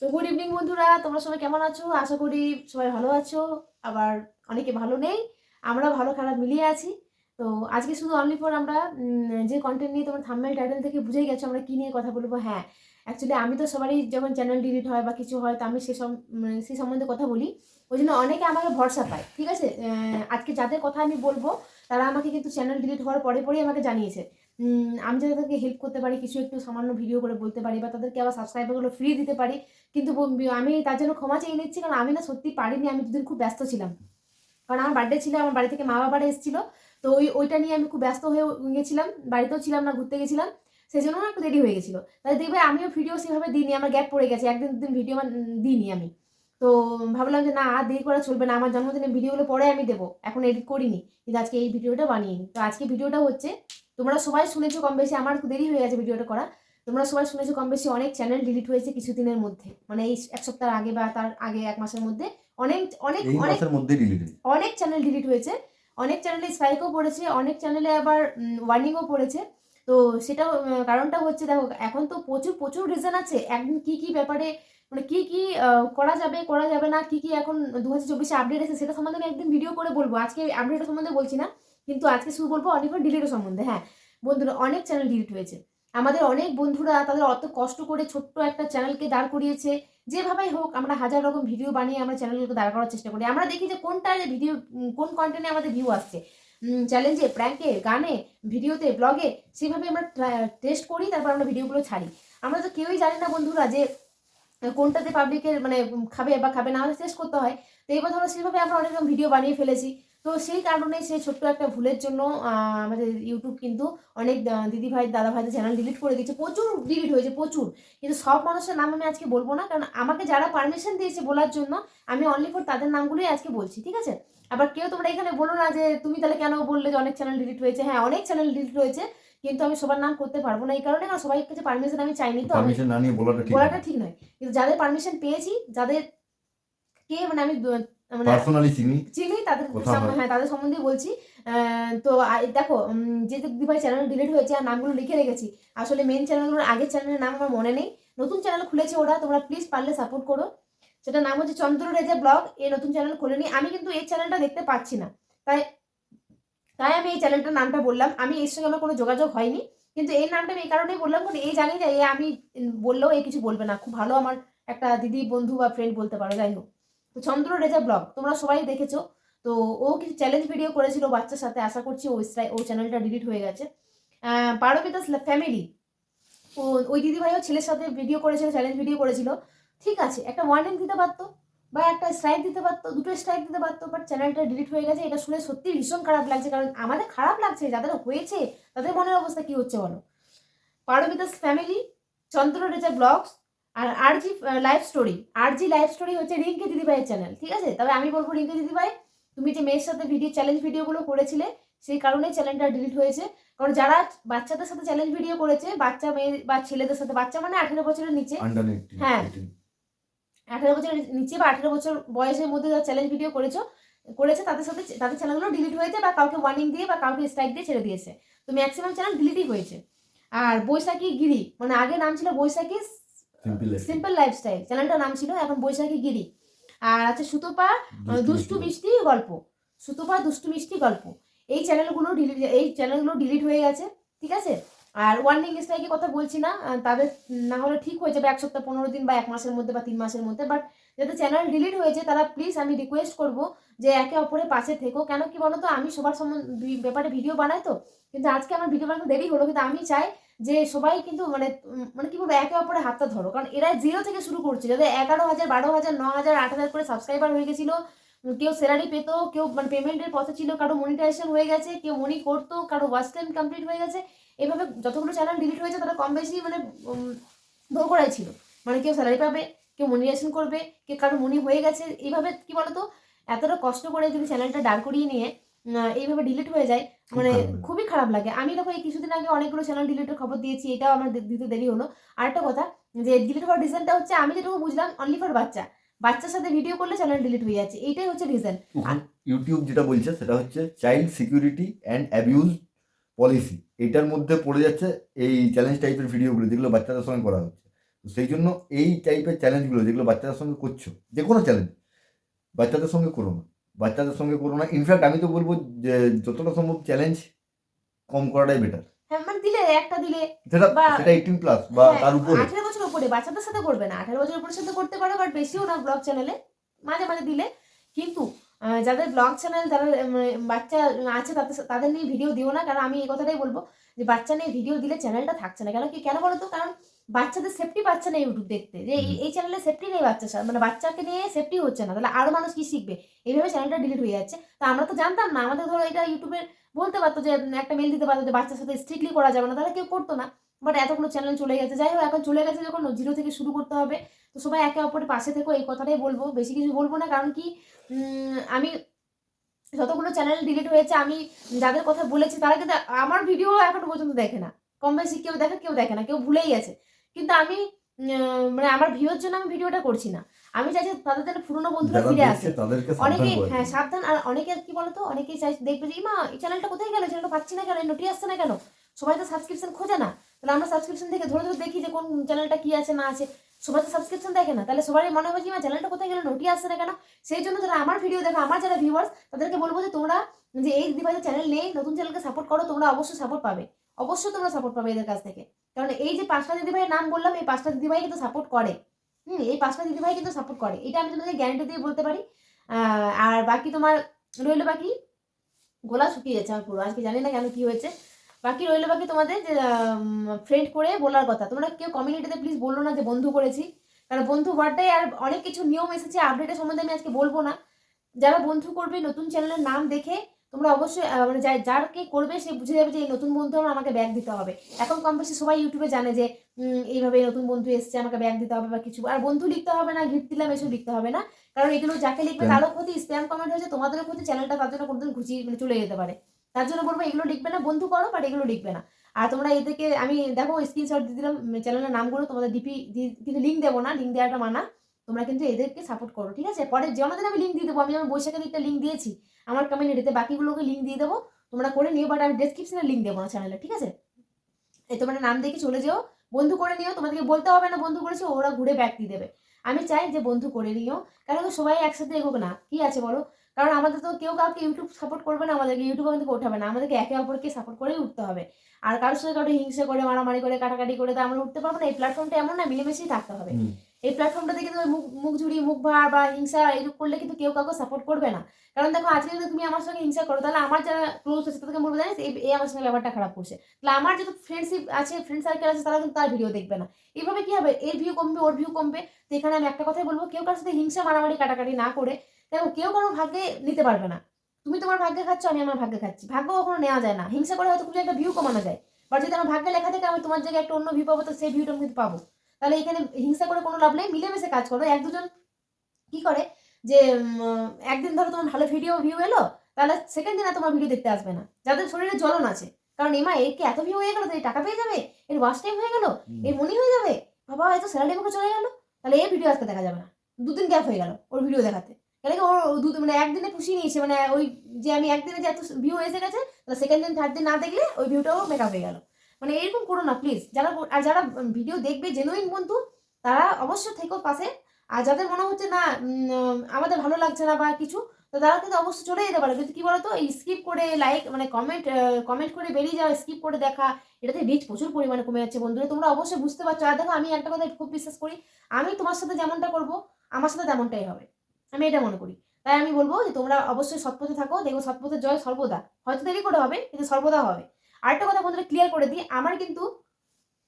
তো good evening বন্ধুরা। তোমরা সবাই কেমন আছো? আশা করি সবাই ভালো আছো। আবার অনেকে ভালো নেই। আমরা ভালো, খারাপ মিলিয়ে আছি। তো, আজকে শুধু অনলি ফর আমরা যে কন্টেন্ট নিয়ে তোমার থাম্বেল টাইটেল থেকে বুঝেই গেছো আমরা কী নিয়ে কথা বলব হ্যাঁ। অ্যাকচুয়ালি আমি তো সবারই যখন চ্যানেল ডিলিট হয় বা কিছু হয়, তো আমি সে সম- সে সম্বন্ধে কথা বলি। ওই জন্য অনেকে আমাকে ভরসা পায়, ঠিক আছে? আজকে যাদের কথা আমি বলব, তারা আমাকে কিন্তু চ্যানেল ডিলিট হওয়ার পরে পরেই আমাকে জানিয়েছে। আমি যাতে তাদেরকে হেল্প করতে পারি, কিছু একটু সামান্য ভিডিও করে বলতে পারি, বা তাদেরকে আবার সাবস্ক্রাইবারগুলো ফ্রি দিতে পারি, কিন্তু আমি তার জন্য ক্ষমা চেয়ে নিচ্ছি, কারণ আমি না সত্যি পারিনি, আমি দুদিন খুব ব্যস্ত ছিলাম। কারণ আমার বার্থডে ছিল, আমার বাড়ি থেকে মা বাবারা এসেছিল, তো ওই, ওইটা নিয়ে আমি খুব ব্যস্ত হয়ে গেছিলাম, বাড়িতেও ছিলাম না, ঘুরতে গেছিলাম সেই জন্য একটু দেরি হয়ে গেছিল। তাই দেখবে আমিও ভিডিও সেভাবে দিইনি, আমার গ্যাপ পড়ে গেছে, একদিন দুদিন ভিডিও আমার দিইনি আমি। তো ভাবলাম যে না আর দেরি করা চলবে না। আমার জন্মদিনের ভিডিওগুলো পরে আমি দেবো। এখন এডিট করিনি। কিন্তু আজকে এই ভিডিওটা বানিয়ে নিই। তো আজকে ভিডিওটা হচ্ছে তোমরা সবাই শুনেছো কম বেশি আমার দেরি হয়ে গেছে ভিডিওটা করা। তোমরা সবাই শুনেছো কম বেশি অনেক চ্যানেল ডিলিট হয়েছে কিছুদিনের মধ্যে। মানে এই এক সপ্তাহ আগে বা তার আগে এক মাসের মধ্যে অনেক অনেক অনেক অনেক চ্যানেল ডিলিট হয়েছে। অনেক চ্যানেলে স্ট্রাইকও পড়েছে অনেক চ্যানেলে আবার ওয়ার্নিংও পড়েছে। তো সেটা কারণটা হচ্ছে দেখো এখন তো প্রচুর প্রচুর রিজন আছে। একদিন কি কি ব্যাপারে মানে কি কি করা যাবে করা যাবে না, কি কি এখন দু হাজার চব্বিশে আপডেট আছে সেটা সম্বন্ধে আমি একদিন ভিডিও করে বলব। আজকে আপডেটের সম্বন্ধে বলছি না, কিন্তু আজকে শুরু বলব অনেক ডিলিটের সম্বন্ধে হ্যাঁ। বন্ধুরা, অনেক চ্যানেল ডিলিট হয়েছে। আমাদের অনেক বন্ধুরা তাদের অত কষ্ট করে ছোট্ট একটা চ্যানেলকে দাঁড় করিয়েছে। যেভাবেই হোক, আমরা হাজার রকম ভিডিও বানিয়ে আমরা চ্যানেলগুলোকে দাঁড় করার চেষ্টা করি। আমরা দেখি যে কোনটা ভিডিও কোন কন্টেন্টে আমাদের ভিউ আসছে। চ্যালেঞ্জে প্র্যাঙ্কে গানে ভিডিওতে ব্লগে সেভাবে আমরা টেস্ট করি, তারপর আমরা ভিডিওগুলো ছাড়ি। আমরা তো কেউই জানি না বন্ধুরা যে কোনটাতে পাবলিকের মানে খাবে বা খাবে না আমাদের টেস্ট করতে হয়। তো এবার ধরো সেভাবে আমরা অনেক রকম ভিডিও বানিয়ে ফেলেছি। তো সেই কারণে সেই ছোট্ট একটা ভুলের জন্য আমাদের ইউটিউব কিন্তু অনেক দিদি ভাই দাদা ভাইদের চ্যানেল ডিলিট করে দিয়েছে। প্রচুর ডিলিট হয়েছে, প্রচুর। কিন্তু সব মানুষের নাম আমি আজকে বলব না, কারণ আমাকে যারা পারমিশন দিয়েছে বলার জন্য, আমি অনলি ফর তাদের নামগুলোই আজকে বলছি, ঠিক আছে? আবার কেউ তোমরা এখানে বলো না যে, তুমি তাহলে কেন বললে যে অনেক চ্যানেল ডিলিট হয়েছে? হ্যাঁ অনেক চ্যানেল ডিলিট হয়েছে। কিন্তু আমি সবার নাম করতে পারব না এই কারণে কারণ সবাই কাছে পারমিশন আমি চাইনি তো পারমিশন না নিয়ে বলাটা ঠিক বলাটা ঠিক নয়। কিন্তু যাদের পারমিশন পেয়েছি যাদের কে মানে আমি মানে পার্সোনালি চিনি। চিনি তাদের হয়। তাদের সম্বন্ধে বলছি। তো দেখো যে যে দিদিভাই চ্যানেল ডিলিট হয়েছে আর নামগুলো লিখে রেখেছি আসলে মেন চ্যানেলগুলোর আগের চ্যানেলের নাম আমার মনে নেই। নতুন চ্যানেল খুলেছে ওরা তোমরা প্লিজ পারলে সাপোর্ট করো। সেটা নাম হচ্ছে চন্দ্র রেজা ব্লগ এই নতুন চ্যানেল খুলেনি। আমি কিন্তু এই চ্যানেলটা দেখতে পাচ্ছি না। তাই তাই আমি এই চ্যানেলটার নামটা বললাম। আমি এর সঙ্গে আমার কোনো যোগাযোগ হয়নি। কিন্তু এই নামটা আমি এই কারণেই বললাম কারণ এই জানি যে এ আমি বললেও এই কিছু বলবে না। খুব ভালো আমার একটা দিদি, বন্ধু বা ফ্রেন্ড বলতে পারো, যাই হোক। তো চন্দ্র রেজা ব্লগ, তোমরা সবাই দেখেছ। তো ও কিছু চ্যালেঞ্জ ভিডিও করেছিল বাচ্চার সাথে, আশা করছি ওই স্ট্রাই- ও চ্যানেলটা ডিলিট হয়ে গেছে। পারমিতাস ফ্যামিলি ও, ওই দিদিভাইও ছেলের সাথে ভিডিও করেছিল চ্যালেঞ্জ ভিডিও করেছিল। ঠিক আছে, একটা ওয়ার্নিং দিতে পারতো। বা একটা স্ট্রাইক দিতে পারতো দুটো স্ট্রাইক দিতে পারতো বাট চ্যানেলটা ডিলিট হয়ে গেছে এটা শুনে সত্যি ভীষণ খারাপ লাগছে কারণ আমাদের খারাপ লাগছে যাদের হয়েছে তাদের মনের অবস্থা কি হচ্ছে বলো? পারমিতাস ফ্যামিলি চন্দ্র রেজা ব্লগস আর RG life story RG life story হচ্ছে রিঙ্কি দিদিভাইয়ের চ্যানেল ঠিক আছে? তবে আমি বলব রিঙ্কি দিদিভাই তুমি যে মেয়ের সাথে ভিডিও চ্যালেঞ্জ ভিডিওগুলো করেছিলে সেই কারণেই চ্যানেলটা ডিলিট হয়েছে। কারণ যারা বাচ্চাদের সাথে চ্যালেঞ্জ ভিডিও করেছে বাচ্চা মেয়ে বা ছেলেদের সাথে বাচ্চা মানে আঠেরো বছরের নিচে হ্যাঁ। আঠেরো বছরের নিচে বা আঠেরো বছর বয়সের মধ্যে যারা চ্যালেঞ্জ ভিডিও করেছ করেছে তাদের সাথে তাদের চ্যানেলগুলো ডিলিট হয়েছে বা কাউকে ওয়ার্নিং দিয়ে বা কাউকে স্ট্রাইক দিয়ে ছেড়ে দিয়েছে। তো ম্যাক্সিমাম চ্যানেল ডিলিটই হয়েছে। আর বৈশাখী গিরি মানে আগে নাম ছিল বৈশাখী সিম্পল লাইফস্টাইল চ্যানেলটার নাম ছিল এখন বৈশাখী গিরি। আর আছে সুতপা দুষ্টু মিষ্টি। গল্প। সুতপা দুষ্টু মিষ্টি গল্প। এই চ্যানেলগুলো ডিলিট এই চ্যানেলগুলো ডিলিট হয়ে গেছে ঠিক আছে? আর ওয়ার্নিং স্ট্রাইকের কথা বলছি না তাদের না হলে ঠিক হয়ে যাবে এক সপ্তাহ পনেরো দিন বা এক মাসের মধ্যে বা তিন মাসের মধ্যে। বাট যাদের চ্যানেল ডিলিট হয়েছে তারা প্লিজ আমি রিকোয়েস্ট করব যে একে অপরের পাশে থেকো। কেন কি বলো তো আমি সবার সম্বন্ধে ব্যাপারে ভিডিও বানাই তো। কিন্তু আজকে আমার ভিডিও বানাতে দেরি হলো, কিন্তু আমি চাই যে সবাই কিন্তু মানে মানে কি বলব, একে অপরের হাতটা ধরো। কারণ এরা জিরো থেকে শুরু করছে যাদের এগারো হাজার, বারো হাজার, ন হাজার, আট হাজার করে সাবস্ক্রাইবার হয়ে গেছিল। কেউ স্যালারি পেতো, কেউ মানে পেমেন্টের পথে ছিল, কারও মনিটাইজেশন হয়ে গেছে, কেউ মনি করতো, কারও ওয়াচ টাইম কমপ্লিট হয়ে গেছে। এভাবে যতগুলো চ্যানেল ডিলিট হয়েছে তারা কম বেশি মানে ধোকরাই ছিল। মানে কেউ স্যালারি পাবে কেউ মনিটাইজেশন করবে কেউ কারও মনি হয়ে গেছে এইভাবে কি বলতো? এতটা কষ্ট করে যদি চ্যানেলটা দাঁড় করিয়ে নিয়ে এইভাবে ডিলিট হয়ে যায় মানে খুবই খারাপ লাগে। আমি দেখো এই কিছুদিন আগে অনেকগুলো চ্যানেল ডিলিটের খবর দিয়েছি এটাও আমার দিতে দেরি হলো। আরেকটা কথা যে ডিলিট হওয়ার রিজনটা হচ্ছে আমি যেটুকু বুঝলাম অনলি ফর বাচ্চা। বাচ্চার সাথে ভিডিও করলে চ্যানেল ডিলিট হয়ে যাচ্ছে এইটাই হচ্ছে রিজন ইউটিউব যেটা বলছে সেটা হচ্ছে child security and abuse policy এটার মধ্যে পড়ে যাচ্ছে এই চ্যালেঞ্জ টাইপের ভিডিওগুলো যেগুলো বাচ্চাদের সঙ্গে করা হচ্ছে। তো সেই জন্য এই টাইপের চ্যালেঞ্জগুলো যেগুলো বাচ্চাদের সঙ্গে করছ যে কোনো চ্যালেঞ্জ বাচ্চাদের সঙ্গে করো না। বাচ্চাদের সঙ্গে করো না। ইনফ্যাক্ট আমি তো বলব যে যতটা সম্ভব চ্যালেঞ্জ কম করাটাই বেটার হ্যাঁ মানে দিলে একটা দিলে সেটা সেটা প্লাস বা হ্যাঁ, তার উপরে। বছর উপরে বাচ্চাদের সাথে করবে না। বছর উপরে সাথে করতে পারো বাট বেশিও না ব্লগ চ্যানেলে মাঝে মাঝে দিলে। কিন্তু যাদের ব্লগ চ্যানেল যারা বাচ্চা আছে তাদের তাদের নিয়ে ভিডিও দিও না কারণ আমি এই কথাটাই বলব যে বাচ্চা নিয়ে ভিডিও দিলে চ্যানেলটা থাকছে না। কেন কি কেন বলো তো? কারণ বাচ্চাদের সেফটি পাচ্ছে না ইউটিউব দেখতে। যে এই- চ্যানেলে সেফটি নেই বাচ্চা মানে বাচ্চাকে নিয়ে সেফটি হচ্ছে না। তাহলে আরও মানুষ কি শিখবে? এইভাবে চ্যানেলটা ডিলিট হয়ে যাচ্ছে। তো আমরা তো জানতাম না। আমাদের ধরো এটা ইউটিউবে বলতে পারতো যে একটা মেল দিতে পারতো যে বাচ্চার সাথে স্ট্রিক্টলি করা যাবে না। তাহলে কেউ করতো না। বাট এতগুলো চ্যানেল চলে গেছে। যাই হোক এখন চলে গেছে যখন জিরো থেকে শুরু করতে হবে। তো সবাই একে অপরের পাশে থেকো এই কথাটাই বলব। বেশি কিছু বলব না কারণ কি উম, আমি যতগুলো চ্যানেল ডিলিট হয়েছে আমি যাদের কথা বলেছি তারা কিন্তু আমার ভিডিও এখনও পর্যন্ত দেখে না। কম বেশি কেউ দেখে কেউ দেখে না কেউ ভুলেই গেছে। কিন্তু আমি উম, মানে আমার ভিউর জন্য আমি ভিডিওটা করছি না। আমি চাইছি তাদের যেন পুরনো বন্ধুরা ফিরে আসে অনেকে হ্যাঁ সাবধান আর অনেকে কি বলতো অনেকে চাই দেখবে যে মা এই চ্যানেলটা কোথায় গেল? চ্যানেলটা পাচ্ছি না কেন? নোটি আসছে না কেন? সবাই তো সাবস্ক্রিপশন খোঁজে না। তাহলে আমরা সাবস্ক্রিপশন থেকে ধরে ধরে দেখি যে কোন চ্যানেলটা কি আছে, না আছে। সবাই তো সাবস্ক্রিপশন দেখে না। তাহলে সবারই মনে হবে যে আমার চ্যানেলটা কোথায় গেল? নোটি আসছে না কেন? সেই জন্য যারা আমার ভিডিও দেখো, আমার যারা ভিউয়ার্স তাদেরকে বলব যে তোমরা যে এই দিদিভাইদের চ্যানেল নেই, নতুন চ্যানেলকে সাপোর্ট করো, তোমরা অবশ্যই সাপোর্ট পাবে। অবশ্যই তোমরা সাপোর্ট পাবে এদের কাছ থেকে। কারণ এই যে পাঁচটা দিদিভাইয়ের নাম বললাম, এই পাঁচটা দিদিভাই কিন্তু সাপোর্ট করে। হুম, এই পাঁচটা দিদিভাই কিন্তু সাপোর্ট করে। এটা আমি তোমাদের গ্যারান্টি দিয়ে বলতে পারি। আর বাকি তোমার রইল বাকি? গোলা শুকিয়ে যাচ্ছে আমার পুরো। আজকে জানি না কেন কি হয়েছে। বাকি রইল বাকি তোমাদের যে ফ্রেন্ড করে বলার কথা। তোমরা কেউ কমিউনিটিতে প্লিজ বলল না যে বন্ধু করেছি। কারণ বন্ধু বার্থডে আর অনেক কিছু নিয়ম এসেছে আপডেটের সম্বন্ধে আমি আজকে বলব না। যারা বন্ধু করবে নতুন চ্যানেলের নাম দেখে তোমরা অবশ্যই মানে যারকে করবে সে বুঝে যাবে যে এই নতুন বন্ধু আমার আমাকে ব্যাগ দিতে হবে। এখন কম বেশি সবাই ইউটিউবে জানে যে এইভাবে নতুন বন্ধু এসছে আমাকে ব্যাগ দিতে হবে বা কিছু। আর বন্ধু লিখতে হবে না গিফট দিলাম এসব লিখতে হবে না। কারণ এগুলো যাকে লিখবে তারও ক্ষতি স্প্যাম কমেন্ট হয়েছে তোমাদেরও ক্ষতি চ্যানেলটা তার জন্য কোনদিন ঘুচি মানে চলে যেতে পারে। তার জন্য বলব, এগুলো লিখবে না, বন্ধু করো বাট এগুলো লিখবে না। আর তোমরা এদেরকে, আমি দেখো স্ক্রিনশট দিয়ে দিলাম চ্যানেলের নামগুলো, তোমাদের ডিপি কিন্তু লিঙ্ক দেবো না লিঙ্ক দেওয়াটা মানা। তোমরা কিন্তু এদেরকে সাপোর্ট করো, ঠিক আছে? পরে যেমন আমি লিঙ্ক দিয়ে দেবো, আমি যেমন বৈশাখের দিকটা লিঙ্ক দিয়েছি, আমার কমিউনিটিতে বাকিগুলোকে লিঙ্ক দিয়ে দেবো, তোমরা করে নিও বাট আমি ডেসক্রিপশনে লিঙ্ক দেবো না চ্যানেলে ঠিক আছে? এই তোমরা নাম দেখে চলে যেও, বন্ধু করে নিও, তোমাদেরকে বলতে হবে না বন্ধু করেছি, ওরা ঘুরে ব্যাক দিয়ে দেবে। আমি চাই যে বন্ধু করে নিও কারণ সবাই একসাথে এগোক না, কি আছে বলো? কারণ আমাদের তো কেউ কাউকে ইউটিউব সাপোর্ট করবে না আমাদেরকে ইউটিউব আমাদেরকে ওঠাবে না। আমাদেরকে একে অপরকে সাপোর্ট করেই উঠতে হবে। আর কারোর সঙ্গে কারও হিংসা করে মারামারি করে কাটাকাটি করে তো আমরা উঠতে পারব না। এই প্ল্যাটফর্মটা এমন না মিলেমিশেই থাকতে হবে। এই প্ল্যাটফর্মটাতে কিন্তু মুখ মুখ ঝুড়ি মুখ ভার বা হিংসা এরকম করলে কিন্তু কেউ কাউকে সাপোর্ট করবে না। কারণ দেখো আজকে যদি তুমি আমার সঙ্গে হিংসা করো তাহলে আমার যারা ক্লোজ আছে তাদেরকে বলব জানিস এই এই আমার সঙ্গে ব্যাপারটা খারাপ করছে। তাহলে আমার যত ফ্রেন্ডশিপ আছে ফ্রেন্ড সার্কেল আছে তারা কিন্তু তার ভিডিও দেখবে না। এইভাবে কি হবে? এর ভিউ কমবে ওর ভিউ কমবে। তো এখানে আমি একটা কথাই বলব, কেউ কারোর সাথে হিংসা, মারামারি, কাটাকাটি না করে দেখো, কেউ কারও ভাগ্যে নিতে পারবে না। তুমি তোমার ভাগ্যে খাচ্ছ, আমি আমার ভাগ্যে খাচ্ছি। ভাগ্য কখনো নেওয়া যায় না। হিংসা করে হয়তো তুমি একটা ভিউ কমানো যায়। বা যদি আমার ভাগ্যে লেখা থাকে, আমি তোমার জায়গায় একটা অন্য ভিউ পাবো, তো সেই ভিউটা আমি কিন্তু পাবো। তাহলে এখানে হিংসা করে কোনো লাভ নেই। মিলেমিশে কাজ করো এক দুজন কি করে যে একদিন ধরো তোমার ভালো ভিডিও ভিউ এলো, তাহলে সেকেন্ড দিন আর তোমার ভিডিও দেখতে আসবে না। যাদের শরীরে জ্বলন আছে। কারণ এমা, এর কি এত ভিউ হয়ে গেল? তো এই টাকা পেয়ে যাবে? এর ওয়াচ টাইম হয়ে গেল? এর মনি হয়ে যাবে? বাবা হয়তো স্যালারি মুখে চলে গেল। তাহলে এই ভিডিও আজকে দেখা যাবে না। দুদিন গ্যাপ হয়ে গেল ওর ভিডিও দেখাতে। তাহলে কি দু মানে একদিনে পুষিয়ে নিয়েছে মানে ওই যে আমি একদিনে যে এত ভিউ এসে গেছে তাহলে সেকেন্ড দিন থার্ড দিন না দেখলে ওই ভিউটাও মেকআপ হয়ে গেল। মানে এরকম করো না প্লিজ যারা আর যারা ভিডিও দেখবে জেনুইন বন্ধু, তারা অবশ্যই থেকো পাশে। আর যাদের মনে হচ্ছে না আমাদের ভালো লাগছে না বা কিছু তো তারা কিন্তু অবশ্যই চলে যেতে পারে। কিন্তু কি বলতো, এই স্কিপ করে লাইক মানে কমেন্ট কমেন্ট করে বেরিয়ে যাওয়া স্কিপ করে দেখা, এটাতে রিচ প্রচুর পরিমাণে কমে যাচ্ছে। বন্ধুরা, তোমরা অবশ্যই বুঝতে পারছ। আর দেখো, আমি একটা কথা খুব বিশ্বাস করি, আমি তোমার সাথে যেমনটা করব, আমার সাথে তেমনটাই হবে। আমি এটা মনে করি। তাই আমি বলব যে তোমরা অবশ্যই সৎপথে থাকো। দেখো সৎপথের জয় সর্বদা। হয়তো দেরি করে হবে, কিন্তু সর্বদা হবে। আরেকটা কথা বন্ধুরা ক্লিয়ার করে দিই, আমার কিন্তু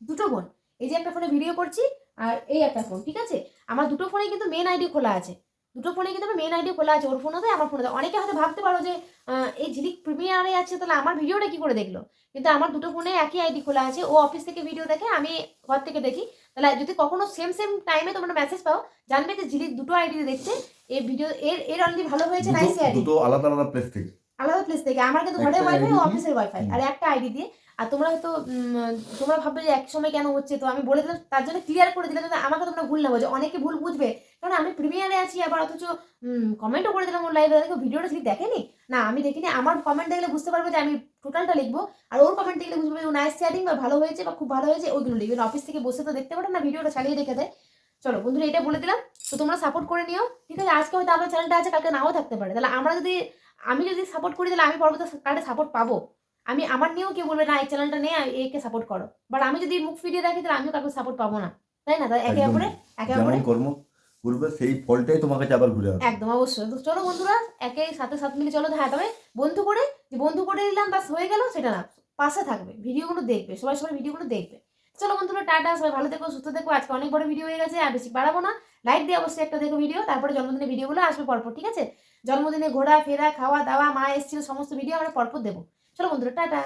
দুটো ফোন এই যে একটা ফোনে ভিডিও করছি, আর এই একটা ফোন ঠিক আছে? আমার দুটো ফোনে কিন্তু মেন আইডি খোলা আছে। দুটো ফোনে কিন্তু আমার মেন আইডি খোলা আছে ওর ফোনে আমার ফোনে অনেকে হয়তো ভাবতে পারো যে এই ঝিলিক প্রিমিয়ারে আছে তাহলে আমার ভিডিওটা কি করে দেখল? কিন্তু আমার দুটো ফোনে একই আইডি খোলা আছে ও অফিস থেকে ভিডিও দেখে আমি ঘর থেকে দেখি। তাহলে যদি কখনো সেম সেম টাইমে তোমরা মেসেজ পাও জানবে যে ঝিলিক দুটো আইডি দেখছে এই ভিডিও এর এর অলরেডি ভালো হয়েছে নাইস দুটো আইডি দুটো আলাদা আলাদা প্লেস থেকে। আলাদা প্লেস থেকে। আমার কিন্তু ঘরের ওয়াইফাই ও অফিসের ওয়াইফাই। আর একটা আইডি দিয়ে আর তোমরা হয়তো তোমরা ভাববে যে এক সময় কেন হচ্ছে, তো আমি বলে দিলাম, তার জন্য ক্লিয়ার করে দিলাম যাতে আমাকে তোমরা ভুল না বোঝো, অনেকে ভুল বুঝবে। কারণ আমি প্রিমিয়ারে আছি আবার অথচ কমেন্টও করে দিলাম ওর লাইভে দেখো ভিডিওটা ঠিক দেখেনি? না, আমি দেখিনি, আমার কমেন্ট দেখলে বুঝতে পারব যে আমি টোটালটা লিখব, আর ওর কমেন্ট দেখলে বুঝতে পারব নাইস চ্যাটিং বা ভালো হয়েছে বা খুব ভালো হয়েছে ওইগুলো লিখবে অফিস থেকে বসে তো দেখতে পারো না ভিডিওটা চালিয়ে রেখে দেয়। চলো বন্ধুরা, এটা বলে দিলাম, তো তোমরা সাপোর্ট করে নিও, ঠিক আছে? আজকে হয়তো আমার চ্যানেলটা আছে, কালকে নাও থাকতে পারে। তাহলে আমরা যদি, আমি যদি সাপোর্ট করি, তাহলে আমি পরবর্তী কার্ডে সাপোর্ট পাবো। আমি আমার নিয়েও কেউ বলবে না এই চ্যানেলটা নিয়ে একে সাপোর্ট করো। বাট আমি যদি মুখ ফিরিয়ে রাখি তাহলে আমিও কাউকে সাপোর্ট পাবো না। তাই না? তাই একে অপরে একে অপরে কর্ম করবে সেই ফলটাই তোমার কাছে আবার ঘুরে একদম অবশ্যই। তো চলো বন্ধুরা একে সাথে সাথে মিলে চলো হ্যাঁ তবে বন্ধু করে যে বন্ধু করে দিলাম বাস হয়ে গেল সেটা না। পাশে থাকবে ভিডিওগুলো দেখবে সবাই সবাই ভিডিওগুলো দেখবে। চলো বন্ধুরা টাটা সবাই ভালো থেকো সুস্থ থেকো। আজকে অনেক বড় ভিডিও হয়ে গেছে আর বেশি বাড়াবো না। লাইক দিয়ে অবশ্যই একটা দেখো ভিডিও তারপরে জন্মদিনের ভিডিওগুলো আসবে পরপর ঠিক আছে? জন্মদিনে ঘোরা ফেরা খাওয়া দাওয়া মা এসেছিল সমস্ত ভিডিও আমরা পরপর দেবো। চলো বন্ধুরা টাটা